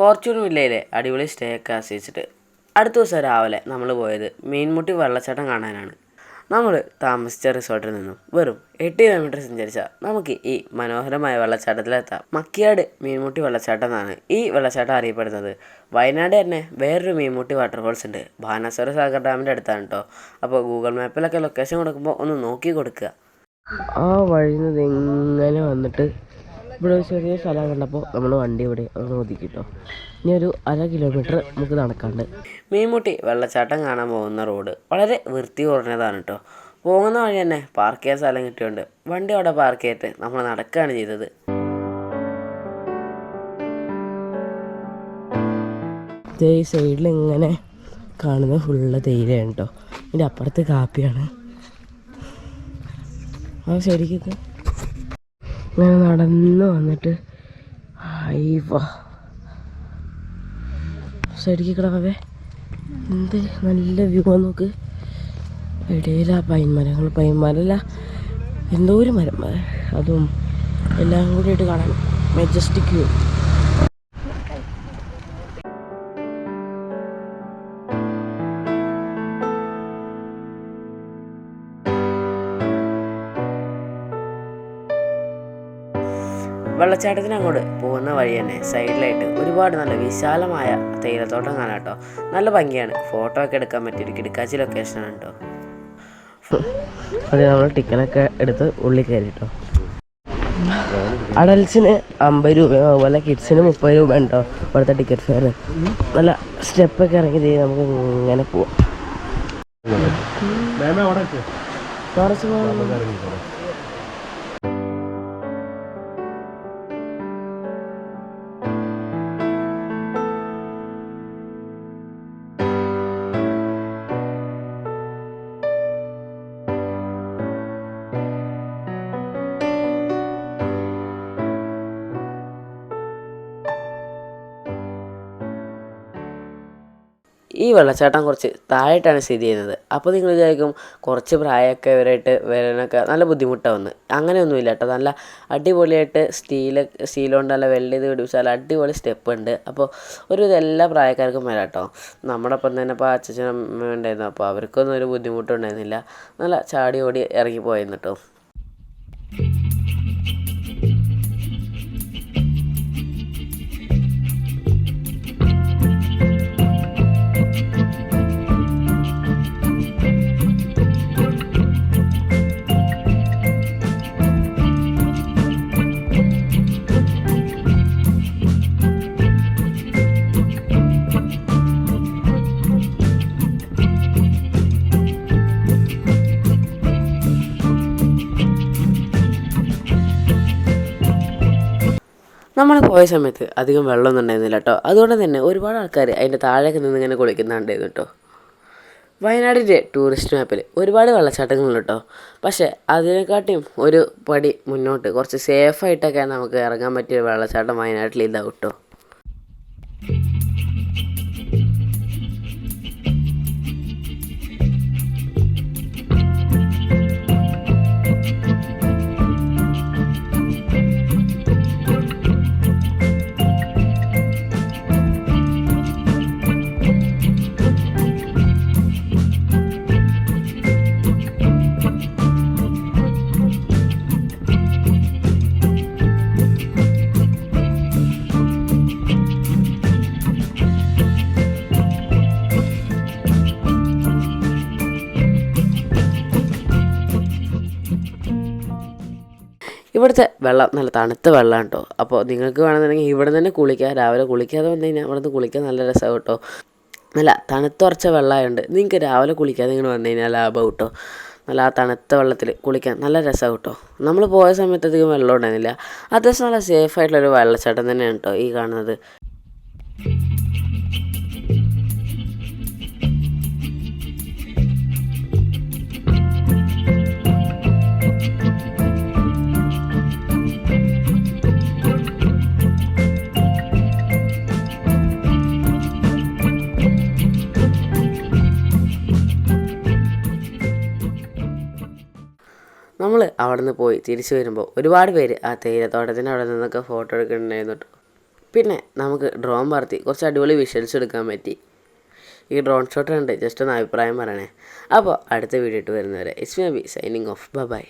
Fortune വില്ലയിലെ അടിപൊളി stay ഒക്കെ ആസ്വദിച്ചിട്ട്. അടുത്ത ദിവസം രാവിലെ നമ്മൾ പോയത് മീൻമുട്ടി വെള്ളച്ചാട്ടം കാണാനാണ്. നമ്മൾ താമസിച്ച റിസോർട്ടിൽ നിന്നും വെറും എട്ട് കിലോമീറ്റർ സഞ്ചരിച്ചാൽ നമുക്ക് ഈ മനോഹരമായ വെള്ളച്ചാട്ടത്തിലെത്താം. മക്കിയാട് മീൻമുട്ടി വെള്ളച്ചാട്ടം എന്നാണ് ഈ വെള്ളച്ചാട്ടം അറിയപ്പെടുന്നത്. വയനാട് തന്നെ വേറൊരു മീൻമുട്ടി വാട്ടർഫോൾസ് ഉണ്ട്. ബാനാസുര സാഗർ ഡാമിന്റെ അടുത്താണ് കേട്ടോ അപ്പോൾ ഗൂഗിൾ മാപ്പിലൊക്കെ ലൊക്കേഷൻ കൊടുക്കുമ്പോൾ ഒന്ന് നോക്കി കൊടുക്കുക. ആ വഴിയിൽ നിന്ന് വന്നിട്ട് ഇവിടെ ഒരു ചെറിയ സ്ഥലം കണ്ടപ്പോൾ നമ്മൾ വണ്ടി ഇവിടെ ഒന്ന് ഒതുക്കിട്ടോ. ഇനി ഒരു അര കിലോമീറ്റർ നമുക്ക് നടക്കാണ്ട്. മീൻമുട്ടി വെള്ളച്ചാട്ടം കാണാൻ പോകുന്ന റോഡ് വളരെ വൃത്തി കുറഞ്ഞതാണ് കേട്ടോ പോകുന്ന വഴി തന്നെ പാർക്ക് ചെയ്യാൻ സ്ഥലം കിട്ടിയുണ്ട് വണ്ടി അവിടെ പാർക്ക് ചെയ്തിട്ട് നമ്മൾ നടക്കുകയാണ് ചെയ്തത്. ഈ സൈഡിൽ ഇങ്ങനെ കാണുന്ന ഫുള്ള് തേയിലയാണ് കേട്ടോ ഇതിന്റെ അപ്പുറത്ത് കാപ്പിയാണ്. ആ ശരിക്കും ഇങ്ങനെ നടന്ന് വന്നിട്ട് അയ്യോ കിടവേ എന്ത് നല്ല വ്യൂ നോക്ക്. ഇടയിലാ പൈൻമരങ്ങൾ. പൈൻമരല്ല എന്തോ ഒരു മരം അതും എല്ലാം കൂടിയിട്ട് കാണാൻ മെജസ്റ്റിക് വ്യൂ വെള്ളച്ചാട്ടത്തിന് അങ്ങോട്ട് പോകുന്ന വഴി തന്നെ സൈഡിലായിട്ട് ഒരുപാട് നല്ല വിശാലമായ തേയിലത്തോട്ടം കാണാം കേട്ടോ. നല്ല ഭംഗിയാണ്. ഫോട്ടോ ഒക്കെ എടുക്കാൻ പറ്റിയൊരു കിടക്കാച്ചി ലൊക്കേഷനാണ് കേട്ടോ. അത് നമ്മൾ ടിക്കനൊക്കെ എടുത്ത് ഉള്ളിൽ കയറിട്ടോ അഡൽസിന് അമ്പത് രൂപയും അതുപോലെ കിഡ്സിന് മുപ്പത് രൂപ ഉണ്ടോ ഇവിടുത്തെ ടിക്കറ്റ് ഫെയർ നല്ല സ്റ്റെപ്പൊക്കെ ഇറങ്ങി തീ നമുക്ക് ഇങ്ങനെ പോവാം. കുറച്ച് പോകാം. ഈ വെള്ളച്ചാട്ടം കുറച്ച് താഴെയായിട്ടാണ് സ്ഥിതി ചെയ്യുന്നത്. അപ്പോൾ നിങ്ങൾ വിചാരിക്കും കുറച്ച് പ്രായമൊക്കെ ഇവരായിട്ട് വരാനൊക്കെ നല്ല ബുദ്ധിമുട്ടാവുന്നു അങ്ങനെയൊന്നുമില്ല കേട്ടോ. നല്ല അടിപൊളിയായിട്ട് സ്റ്റീൽ സ്റ്റീൽ കൊണ്ട് നല്ല വെൽഡ് ഇത് പിടിപ്പിച്ചാൽ അടിപൊളി സ്റ്റെപ്പ് ഉണ്ട്. അപ്പോൾ ഒരു എല്ലാ പ്രായക്കാർക്കും വരാം കേട്ടോ. നമ്മുടെ ഒപ്പം തന്നെ ഇപ്പോൾ അച്ഛനും അമ്മയും ഉണ്ടായിരുന്നു. അപ്പോൾ അവർക്കൊന്നും ഒരു ബുദ്ധിമുട്ടുണ്ടായിരുന്നില്ല നല്ല ചാടി ഓടി ഇറങ്ങി പോയിരുന്നു കേട്ടോ. നമ്മൾ പോയ സമയത്ത് അധികം വെള്ളമൊന്നും ഉണ്ടായിരുന്നില്ല കേട്ടോ അതുകൊണ്ട് തന്നെ ഒരുപാട് ആൾക്കാർ അതിന്റെ താഴേക്ക് നിന്ന് ഇങ്ങനെ കുളിക്കുന്നുണ്ടായിരുന്നു കേട്ടോ വയനാടിന്റെ ടൂറിസ്റ്റ് മാപ്പിൽ ഒരുപാട് വെള്ളച്ചാട്ടങ്ങളുണ്ട് കേട്ടോ പക്ഷേ അതിനെക്കാട്ടിയും ഒരു പടി മുന്നോട്ട് കുറച്ച് സേഫായിട്ടൊക്കെ നമുക്ക് ഇറങ്ങാൻ പറ്റിയ വെള്ളച്ചാട്ടം വയനാട്ടിൽ ഇതാവും കേട്ടോ ഇവിടുത്തെ വെള്ളം നല്ല തണുത്ത വെള്ളമാണ് കേട്ടോ അപ്പോൾ നിങ്ങൾക്ക് വേണമെന്നുണ്ടെങ്കിൽ ഇവിടെ തന്നെ കുളിക്കാം. രാവിലെ കുളിക്കാതെ വന്നു കഴിഞ്ഞാൽ ഇവിടെ നിന്ന് കുളിക്കാൻ നല്ല രസമാണ് കേട്ടോ നല്ല തണുത്തുറച്ച വെള്ളമായതുകൊണ്ട് നിങ്ങൾക്ക് രാവിലെ കുളിക്കാതെ ഇങ്ങനെ വന്നു കഴിഞ്ഞാൽ ലാഭം കേട്ടോ നല്ല ആ തണുത്ത വെള്ളത്തിൽ കുളിക്കാൻ നല്ല രസമാണ് കേട്ടോ നമ്മൾ പോയ സമയത്ത് അധികം വെള്ളം ഉണ്ടായിരുന്നില്ല അത്യാവശ്യം നല്ല സേഫ് ആയിട്ടുള്ളൊരു വെള്ളച്ചാട്ടം തന്നെയാണ് കേട്ടോ ഈ കാണുന്നത്. നമ്മൾ അവിടെ നിന്ന് പോയി തിരിച്ചു വരുമ്പോൾ ഒരുപാട് പേര് ആ തേയിലത്തോട്ടത്തിന്റെ അവിടെ നിന്നൊക്കെ ഫോട്ടോ എടുക്കുന്നുണ്ടായിരുന്നു കേട്ടോ പിന്നെ നമുക്ക് ഡ്രോൺ പറത്തി കുറച്ച് അടിപൊളി വിഷ്വൽസ് എടുക്കാൻ പറ്റി. ഈ ഡ്രോൺ ഷോട്ട് കണ്ട് ജസ്റ്റ് ഒന്ന് അഭിപ്രായം പറയണേ. അപ്പോൾ അടുത്ത വീഡിയോ ഇട്ട് വരുന്നവരെ it's may be signing off bye